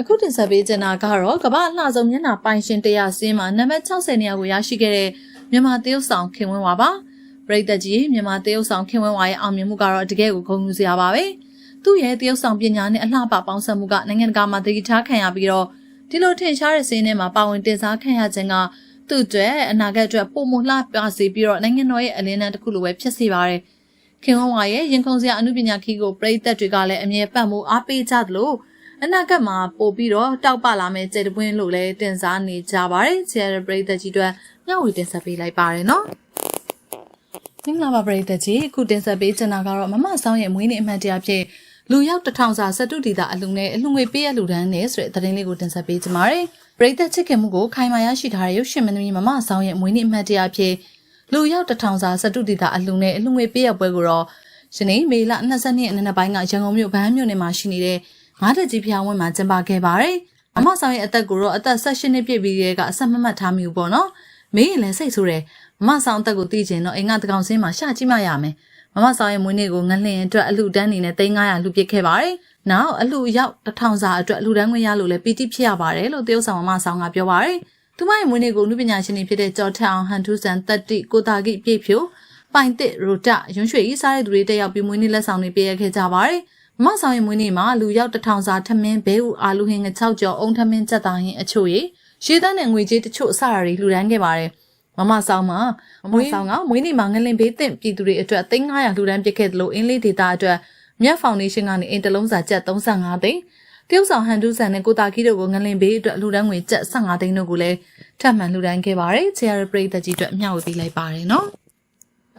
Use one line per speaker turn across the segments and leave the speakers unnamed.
အခုတင်ဆက်ပေးချင်တာကတော့ကမ္ဘာအလှဆုံးမျက်နှာပိုင်ရှင်တရားစင်းမှာနံပါတ်60နေရာကိုရရှိခဲ့တဲ့မြန်မာတရုတ်ဆောင်ခင်ဝင်းဝါပါပရိသတ်ကြီးမြန်မာတရုတ်ဆောင်ခင်ဝင်းဝါရဲ့အောင်မြင်မှုကတော့တကယ်ကိုဂုဏ်ယူစရာပါပဲသူ့ရဲ့တရုတ်ဆောင်ပညာနဲ့အလှပပေါင်းစပ်မှုကနိုင်ငံတကာမှာတည်ထားခံရပြီးတော့ဒီလိုထင်ရှားတဲ့စင်းထဲမှာပါဝင်တင်စားခံရခြင်းကသူ့အတွက်အနာဂတ်အတွက်ပုံမလှပစေပြီးတော့နိုင်ငံတော်ရဲ့အလင်းတန်းတစ်ခုလိုပဲဖြစ်စေပါတယ်ခင်ဝင်းဝါရဲ့ရင်ခုန်စရာအမှုပညာခီးကိုပရိသတ်တွေကလည်းအမြဲပတ်မှုအားပေးကြသလို အနာဂတ်မှာပို့ပြီးတော့တောက်ပလာမယ့်ကျေတပွင်းလို့လည်းတင်စားနေကြပါတယ်။ Cherry ပရိသတ်ကြီးတို့မျှဝေတင်ဆက်ပေးလိုက်ပါတယ်နော်။မင်္ဂလာပါပရိသတ်ကြီးအခုတင်ဆက်ပေးချင်တာကတော့မမဆောင်ရဲ့မွေးနေ့အမှတ်တရဖြစ်လူရောက်တစ်ထောင်စာစတုတီတာအလှူနဲ့အလှူငွေပေးရလူတန်းနဲ့ဆိုတဲ့သတင်းလေးကိုတင်ဆက်ပေးချင်ပါတယ်။ပရိသတ်ချစ်ခင်မှုကိုခိုင်မာရရှိထားတဲ့ရုပ်ရှင်မင်းသမီးမမဆောင်ရဲ့မွေးနေ့အမှတ်တရဖြစ်လူရောက်တစ်ထောင်စာစတုတီတာအလှူနဲ့အလှူငွေပေးရပွဲကိုတော့ယနေ့မေလ22ရက်နေ့ပိုင်းကရန်ကုန်မြို့ဗန်းမြို့နယ်မှာရှိနေတဲ့ ငါးတက်ကြီးဖျားဝင်းမှာကျင်းပခဲ့ပါတယ်။အမဆောင်ရဲ့အသက်ကိုတော့အသက်16နှစ်ပြည့်ပြီးတဲ့ကအဆက်မမှတ်ထားမိဘူးပေါ့နော်။မေးရင်လည်းစိတ်ဆိုးတယ်။မမဆောင်အသက်ကိုသိချင်တော့အိမ်ကတကောင်စင်းမှာရှာကြည့်မှရမယ်။မမဆောင်ရဲ့မွေးနေ့ကိုငလျင်အတွက်အလှူဒန်းနေနဲ့300လှူပစ်ခဲ့ပါတယ်။နောက်အလှူရောက်1000စာအတွက်အလှူဒန်းခွင့်ရလို့လည်းပီတိဖြစ်ရပါတယ်လို့တရုတ်ဆောင်မမဆောင်ကပြောပါတယ်။သူမရဲ့မွေးနေ့ကိုလူပညာရှင်တွေဖြစ်တဲ့ကျော်ထက်အောင်ဟန်ထူးဆန်တက်တိကိုတာကိပြည့်ဖြိုပိုင်တစ်ရိုတရွှွှရွှေဤစားတဲ့သူတွေတက်ရောက်ပြီးမွေးနေ့လက်ဆောင်တွေပေးရခဲ့ကြပါတယ်။ မဆောင်ရင်မွေးနေ့မှာလူရောက်တထောင်စာထမင်းဘဲဥအာလူဟင်းငချောက်ကျော်အုံထမင်းချက်သားဟင်းအချို့ရေရှေးသားနဲ့ငွေကြေးတချို့အစရာတွေလှူဒန်းခဲ့ပါတယ်မမဆောင်မှာမွေးဆောင်ကမွေးနေ့မှာငလင်ဘေးတင့်ပြည်သူတွေအတွက်3500လှူဒန်းပစ်ခဲ့သလိုအင်းလေးဒေတာအတွက်မြတ်ဖောင်ဒေးရှင်းကနေအင်တလုံးစာကျပ်35သိန်းတရုတ်ဆောင်ဟန်ဒူးဆန်နဲ့ကိုတာကီတို့ကိုငလင်ဘေးအတွက်လှူဒန်းငွေကျပ်15သိန်းတို့ကိုလည်းထပ်မံလှူဒန်းခဲ့ပါတယ်။ CR ပရိသတ်ကြီးအတွက်မျှဝေပေးလိုက်ပါတယ်နော်။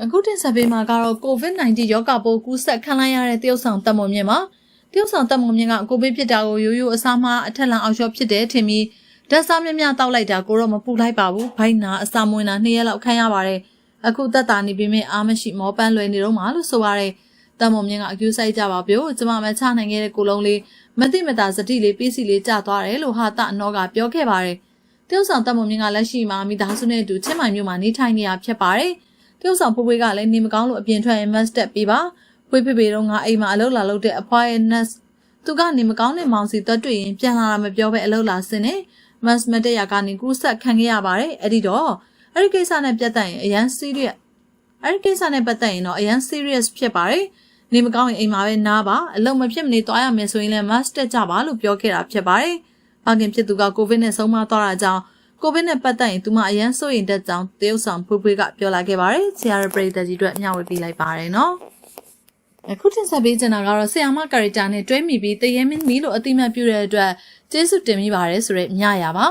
အခုတင်ဆက်ပေးမှာကတော့ COVID-19 ရောဂါပိုးကူးစက်ခံလိုက်ရတဲ့တရုတ်ဆောင်တပ်မွန်မြင့်မှာတရုတ်ဆောင်တပ်မုံမြင့်ကကိုဗစ်ဖြစ်တာကိုရိုးရိုးအစားမအထက်လန်အောင်လျှော့ဖြစ်တယ်ထင်ပြီးဓာတ်စားမြမြတောက်လိုက်တာကိုတော့မပူလိုက်ပါဘူးဘိုင်းနာအစာမွေးနာနှစ်ရက်လောက်ခံရပါတယ်အခုသက်တာနေပြီးမြင်အားမရှိမောပန်းလွယ်နေတော့မှလို့ဆိုရတယ်တပ်မုံမြင့်ကအကျူးဆိုင်ကြပါပြို့ကျမမချနိုင်ခဲ့တဲ့ကိုလုံးလေးမသိမသာစတိလေးပြီးစီလေးကျသွားတယ်လို့ဟာတအနောကပြောခဲ့ပါတယ်တရုတ်ဆောင်တပ်မုံမြင့်ကလက်ရှိမှာမိသားစုနဲ့အတူချင်းမိုင်မြို့မှာနေထိုင်နေရဖြစ်ပါတယ် တရုတ်ဆောင်ဖွေးဖွေးကလည်းနေမကောင်းလို့အပြင်ထွက်ရင် must step ပေးပါဖွေးဖေဖေတော့ငါအိမ်မှာအလုပ်လာလုပ်တဲ့အဖွားရဲ့ nurse သူကနေမကောင်းတဲ့မောင်စီသွတ်တွေ့ရင်ပြန်လာတာမပြောဘဲအလုပ်လာစင်နေမတ်မတက်ရကနေကူးဆက်ခံခဲ့ရပါတယ်အဲ့ဒီတော့အဲ့ဒီကိစ္စနဲ့ပြတ်သက်ရင်အရန် serious အဲ့ဒီကိစ္စနဲ့ပတ်သက်ရင်တော့အရန် serious ဖြစ်ပါတယ်နေမကောင်းရင်အိမ်မှာပဲနားပါအလုပ်မဖြစ်မနေသွားရမယ်ဆိုရင်လည်း must တက်ကြပါလို့ပြောခဲ့တာဖြစ်ပါတယ်ဘာခင်ဖြစ်သူကကိုဗစ်နဲ့ဆုံးမသွားတာကြောင့် ကိုဗစ်နဲ့ပတ်သက်ရင်သူမအရန်စိုးရင်တက်ကြောင်းတရုတ်ဆောင်ဖွေးဖွေးကပြောလာခဲ့ပါတယ်ဆရာရပရိသတ်ကြီးတို့မျှဝေပေးလိုက်ပါတယ်နော်အခုတင်ဆက်ပေးချင်တာကတော့ဆီယာမကာရီတာနဲ့တွဲမိပြီးတရေမင်းမီလို့အတိမတ်ပြုတဲ့အတွက်ကျေးဇူးတင်မိပါတယ်ဆိုရဲမြရပါ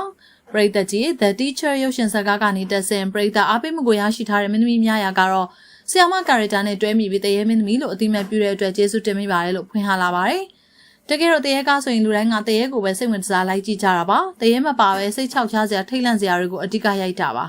ပရိသတ်ကြီး The Teacher ရုပ်ရှင်ဇာတ်ကားကနေတက်ဆင်ပရိသတ်အားပေးမှုကိုရရှိထားတဲ့မင်းသမီးများရာကတော့ဆီယာမကာရီတာနဲ့တွဲမိပြီးတရေမင်းသမီးလို့အတိမတ်ပြုတဲ့အတွက်ကျေးဇူးတင်မိပါတယ်လို့ဖွင့်ဟလာပါတယ် တကယ်တော့တရေကားဆိုရင်လူတိုင်းကတရေကိုပဲစိတ်ဝင်စားလိုက်ကြည့်ကြတာပါတရေမပါပဲစိတ်ချောက်ချစရာထိတ်လန့်စရာတွေကိုအဓိကရိုက်တာပါ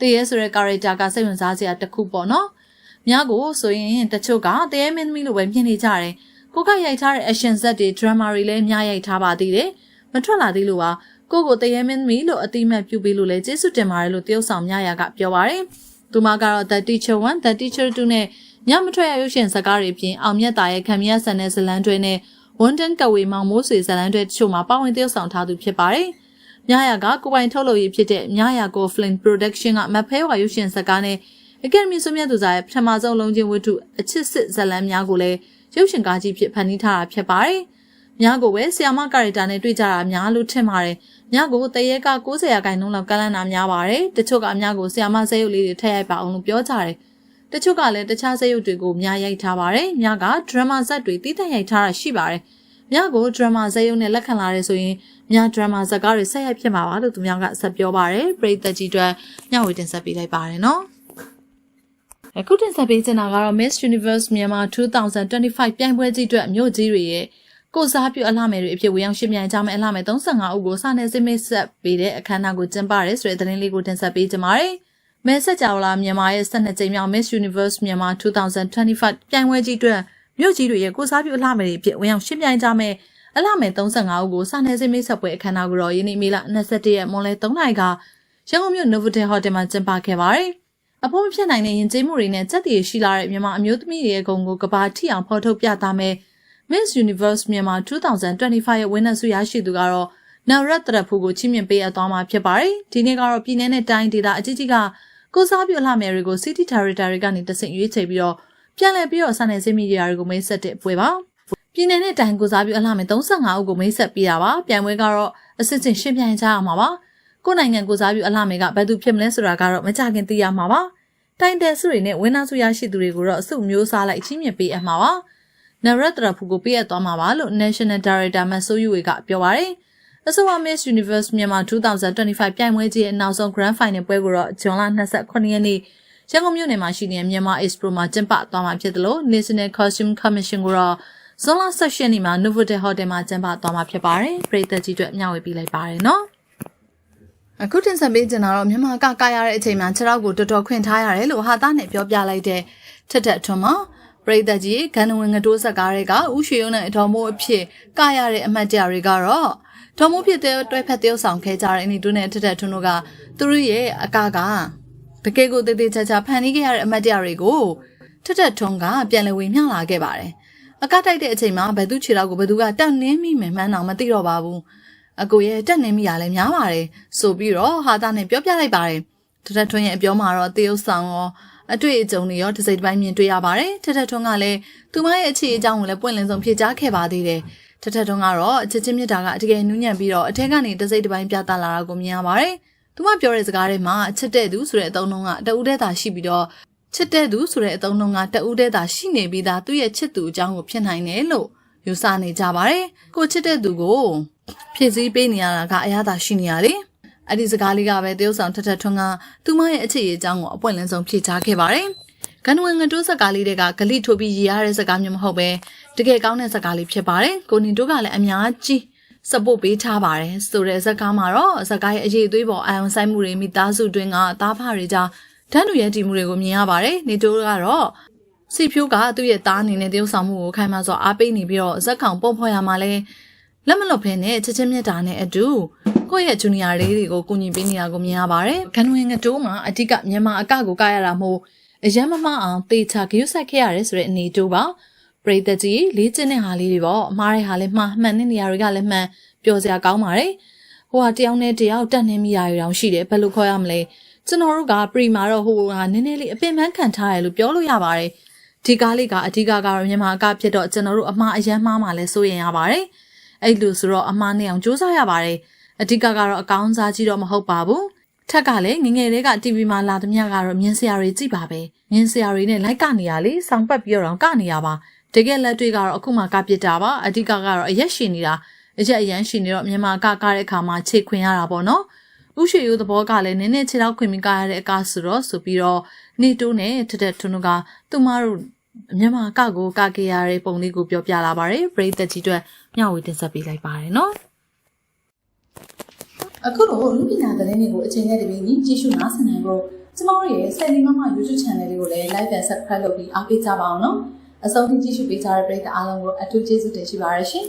တရေဆိုတဲ့ကာရီတာကစိတ်ဝင်စားစရာတစ်ခုပေါ့နော်။များကိုဆိုရင်တချို့ကတရေမင်းသမီးလိုပဲမြင်နေကြတယ်။ကိုကရိုက်ထားတဲ့ action set တွေ drama တွေလည်းများရိုက်ထားပါသေးတယ်။မထွက်လာသေးလို့ပါ။ကိုကိုတရေမင်းသမီးလို့အတိမတ်ပြုပေးလို့လည်းကျေးဇူးတင်ပါတယ်လို့တရုတ်ဆောင်များရာကပြောပါတယ်။သူမကတော့ The Teacher 1, The Teacher 2နဲ့ညမထွက်ရရုပ်ရှင်ဇာတ်ကားတွေပြင်အောင်မြတ်တာရဲ့ခံမြတ်ဆန်တဲ့ဇလန်းတွဲနဲ့ ဝန်တန်ကဝေမောင်မိုးဆွေဇလန်းတွဲတချို့မှာပါဝင်တရုတ်ဆောင်ထားသူဖြစ်ပါတယ်။မြရာကကိုပိုင်ထုတ်လုပ်ရေးဖြစ်တဲ့မြရာကို Flint Production ကမဖဲဝါရုပ်ရှင်ဇာတ်ကားနဲ့အကယ်ဒမီဆုမြတ်သူစားရဲ့ပထမဆုံးလုံးချင်းဝတ္ထုအချစ်စစ်ဇလန်းများကိုလည်းရုပ်ရှင်ကားကြီးဖြစ်ဖန်တီးထားတာဖြစ်ပါတယ်။များကိုပဲဆီယာမကာရီတာနဲ့တွေ့ကြတာများလို့ထင်ပါတယ်။များကိုတရေက90ရာခိုင်နှုန်းလောက်ကလန်းတာများပါတယ်။တချို့ကအများကိုဆီယာမဇက်ရုပ်လေးတွေထည့်ရိုက်ပါအောင်လို့ပြောကြတယ်။ တချို့ကလည်းတခြားဇက်ရုပ်တွေကိုများရိုက်ထားပါတယ်။များကဒရမာဇက်တွေတည်တံ့ရိုက်ထားတာရှိပါတယ်။များကိုဒရမာဇက်ရုပ်နဲ့လက်ခံလာရဲဆိုရင်များဒရမာဇက်ကားတွေဆက်ရိုက်ဖြစ်မှာပါလို့သူများကဆက်ပြောပါတယ်။ပရိသတ်ကြီးတွေညဝေတင်ဆက်ပေးလိုက်ပါတယ်နော်။အခုတင်ဆက်ပေးချင်တာကတော့ Miss Universe မြန်မာ2025ပြိုင်ပွဲကြီးအတွက်မြို့ကြီးတွေရဲ့ကိုစားပြုအလှမယ်တွေအဖြစ်ဝင်ရောက်ရှင်းပြကြမယ်အလှမယ်35ဦးကိုစာနယ်ဇင်းမိတ်ဆက်ပေးတဲ့အခမ်းအနားကိုကျင်းပရဲဆိုတဲ့သတင်းလေးကိုတင်ဆက်ပေးကြပါမယ်။ မဲဆက်ကြော်လာမြန်မာရဲ့12ကြိမ်မြောက် Miss Universe မြန်မာ2025ပြိုင်ပွဲကြီးအတွက်မြို့ကြီးတွေရဲ့ကိုစားပြုအလှမယ်တွေအဖြစ်ဝင်ရောက်ရှင်းပြကြမယ်အလှမယ်35ဦးကိုစာနယ်ဇင်းမိတ်ဆက်ပွဲအခမ်းအနားကိုတော့ယနေ့မေလ21ရက်မွန်လယ်3နာရီကရန်ကုန်မြို့ Novotel Hotel မှာကျင်းပခဲ့ပါတယ်။အဖို့မဖြစ်နိုင်တဲ့ယဉ်ကျေးမှုတွေနဲ့စက်တည်ရှိလာတဲ့မြန်မာအမျိုးသမီးတွေရဲ့ဂုဏ်ကိုကဘာထိအောင်ဖော်ထုတ်ပြသမယ်။ Miss Universe မြန်မာ2025ရဲ့ winner ဆုရရှိသူကတော့နရတ်တရဖူကိုချီးမြှင့်ပေးအပ်သွားမှာဖြစ်ပါတယ်။ဒီနေ့ကတော့ပြည်내နဲ့တိုင်းဒေသအကြီးကြီးက ကိုစားပြုအလှမယ်တွေကို City Territory ကနေတဆင့်ရွေးချယ်ပြီးတော့ပြန်လည်ပြီးတော့စာနယ်ဇင်းမီဒီယာတွေကိုမိတ်ဆက်တဲ့ပွဲပါ။ပြည်내နဲ့တိုင်းကိုစားပြုအလှမယ်35ဦးကိုမိတ်ဆက်ပေးတာပါ။ပြန်ပွဲကတော့အစစ်အစစ်ရှင်းပြကြရမှာပါ။ကိုယ်နိုင်ငံကိုစားပြုအလှမယ်ကဘယ်သူဖြစ်မလဲဆိုတာကတော့မကြခင်သိရမှာပါ။တိုင်တယ်စုတွေနဲ့ဝင်းနာစုရရှိသူတွေကိုတော့အစုမျိုးစားလိုက်ချီးမြှင့်ပေးအပ်မှာပါ။နရတ်တရဖူကိုပေးအပ်သွားမှာပါလို့ National Director မဆိုယူဝေကပြောပါရယ်။ အဆိုပါ Miss Universe မြန်မာ2025ပြိုင်ပွဲကြီးရဲ့နောက်ဆုံး Grand Final ပွဲကိုတော့ဇွန်လ29ရက်နေ့ရန်ကုန်မြို့နယ်မှာရှိနေတဲ့မြန်မာ Expo မှာကျင်းပသွားမှာဖြစ်တယ်လို့ National Costume Commission ကတော့ဇွန်လ16ရက်နေ့မှာ Novotel Hotel မှာကျင်းပသွားမှာဖြစ်ပါတယ်။ပြည်သက်ကြီးအတွက်မျှဝေပေးလိုက်ပါတယ်နော်။အခုတင်ဆက်ပေးချင်တာတော့မြန်မာကကာရတဲ့အချိန်မှာခြေထောက်ကိုတော်တော်ခွင်ထားရတယ်လို့ဟာသားနဲ့ပြောပြလိုက်တဲ့ထက်ထက်ထွန်းမှာပရိသတ်ကြီးဂန်နဝင်ငတိုးဆက်ကားတွေကဥရွှေရုံနဲ့အတော်မိုးအဖြစ်ကာရတဲ့အမတ်တရားတွေကတော့ တော်မိုးဖြစ်တဲ့တွဲဖက်တယောက်ဆောင်ခဲ့ကြတဲ့အနေတူနဲ့ထက်ထက်ထွန်းတို့ကသူတို့ရဲ့အကာကတကယ်ကိုတည်တည်ချာချာဖန်တီးခဲ့ရတဲ့အမတ်တရားတွေကိုထက်ထက်ထွန်းကပြန်လည်ဝေမျှလာခဲ့ပါတယ်အကတိုက်တဲ့အချိန်မှာဘယ်သူခြေထောက်ကိုဘယ်သူကတက်နင်းမိမယ်မှန်းတော့မသိတော့ပါဘူးအကိုရဲ့တက်နေမိရလဲများပါတယ်ဆိုပြီးတော့ဟာသားနဲ့ပြောပြလိုက်ပါတယ်ထက်ထက်ထွန်းရဲ့အပြောမှာတော့တရုတ်ဆောင်ရောအတွေ့အကြုံတွေရောတစ်စိတ်တစ်ပိုင်းမြင်တွေ့ရပါတယ်ထက်ထက်ထွန်းကလည်းသူမရဲ့အခြေအကြောင်းကိုလည်းပွင့်လင်းဆုံးဖြေကြားခဲ့ပါသေးတယ် ထက်ထက်ထွန်းကတော့အချစ်ချင်းမြတ်တာကအတကယ်နူးညံ့ပြီးတော့အထက်ကနေတစ်စိတ်တစ်ပိုင်းပြသလာတာကိုမြင်ရပါတယ်သူမပြောတဲ့စကားတွေမှာအချစ်တဲ့သူဆိုတဲ့အသုံးနှုန်းကတဦးတည်းသာရှိပြီးတော့ချစ်တဲ့သူဆိုတဲ့အသုံးနှုန်းကတဦးတည်းသာရှိနေပြီးသားသူ့ရဲ့ချစ်သူအကြောင်းကိုဖြစ်နိုင်တယ်လို့ယူဆနေကြပါတယ်ကိုချစ်တဲ့သူကိုဖြည့်ဆည်းပေးနေရတာကအရသာရှိနေရလေအဲ့ဒီစကားလေးကပဲတရုတ်ဆောင်ထက်ထက်ထွန်းကသူမရဲ့အခြေအကြောင်းကိုအပွင့်လင်းဆုံးဖြေချခဲ့ပါတယ်။ဂန်ဝင်ငတိုးစကားလေးတွေကဂလိထိုးပြီးရည်ရတဲ့စကားမျိုးမဟုတ်ပဲ တကယ်ကောင်းတဲ့စကားလေးဖြစ်ပါတယ်။ကိုနေတို့ကလည်းအများကြီးစပို့ပေးထားပါတယ်ဆိုတဲ့ဇာတ်ကားမှာတော့ဇာတ်ကားရဲ့အရေးအသွေးပေါ်အာရုံစိုက်မှုတွေမိသားစုတွင်းကသားဖတွေကြားတန်းတူရဲ့တည်မှုတွေကိုမြင်ရပါတယ်။နေတို့ကတော့စီဖြိုးကသူ့ရဲ့သားအနေနဲ့တရုတ်ဆောင်မှုကိုခိုင်မာစွာအားပေးနေပြီးတော့ဇက်ကောင်ပုံဖော်ရမှာလဲလက်မလွတ်ဖဲနဲ့ချက်ချင်းမြတ်တာနဲ့အတူကိုယ့်ရဲ့ဂျူနီယာလေးတွေကိုကူညီပေးနေတာကိုမြင်ရပါတယ်။ဂန်ဝင်ငတိုးမှာအဓိကမြန်မာအကကိုကရတာမို့အရန်မမအောင်တေချာဂရုစိုက်ခဲ့ရတယ်ဆိုတဲ့အနေတူပါ။ ပရိသတ်ကြီးလေးကျင်းတဲ့ဟာလေးတွေပေါ့အမားတဲ့ဟာလေးမှားမှန်တဲ့နေရာတွေကလည်းမှန်ပျော်စရာကောင်းပါတယ်။ဟိုဟာတယောက်နဲ့တယောက်တက်နေမိရရအောင်ရှိတယ်ဘယ်လိုခေါ်ရမလဲ။ကျွန်တော်တို့ကပရီမာတော့ဟိုဟာနည်းနည်းလေးအပင်ပန်းခံထားရလို့ပြောလို့ရပါတယ်။ဒီကားလေးကအဓိကကတော့မြန်မာအကဖြစ်တော့ကျွန်တော်တို့အမှားအရန်မှားမှလည်းစိုးရင်ရပါတယ်။အဲ့လိုဆိုတော့အမှားနဲ့အောင်စူးစမ်းရပါတယ်။အဓိကကတော့အကောင်းစားကြီးတော့မဟုတ်ပါဘူး။ထက်ကလည်းငငယ်လေးက TV မှာလာသမျှကတော့မြင်းစရာတွေကြည့်ပါပဲ။မြင်းစရာတွေနဲ့လိုက်ကနေရလေစောင်းပတ်ပြီးတော့ကနေရပါ။ တကယ်လက်တွေကတော့အခုမှကပြစ်တာပါ။အဓိကကတော့အရက်ရှင်နေတာအရက်အရန်ရှင်နေတော့မြန်မာကကားတဲ့အခါမှာခြေခွင်ရတာပေါ့နော်။ဥရွှေရိုးသဘောကလည်းနည်းနည်းခြေထောက်ခွင်ပြီးကားရတဲ့အကားဆိုတော့ဆိုပြီးတော့နေတိုးနဲ့ထက်ထက်ထွန်းတို့ကသူမတို့မြန်မာကကိုကကေရတဲ့ပုံလေးကိုပြောပြလာပါတယ်ပရိသတ်ကြီးတို့မျှဝေတင်ဆက်ပေးလိုက်ပါတယ်နော်အခုတော့လူပညာသတင်းတွေကိုအချိန်နဲ့တပြေးညီကြည့်ရှုနားဆင်နိုင်ဖို့ကျမတို့ရဲ့ဆယ်လီမမ YouTube channel လေးကိုလည်း like and subscribe လုပ်ပြီးအားပေးကြပါအောင်နော် အဆုံးထိကြည့်ရှုပေးကြတဲ့ပရိသတ်အားလုံးကိုအထူးကျေးဇူးတင်ရှိပါရရှင်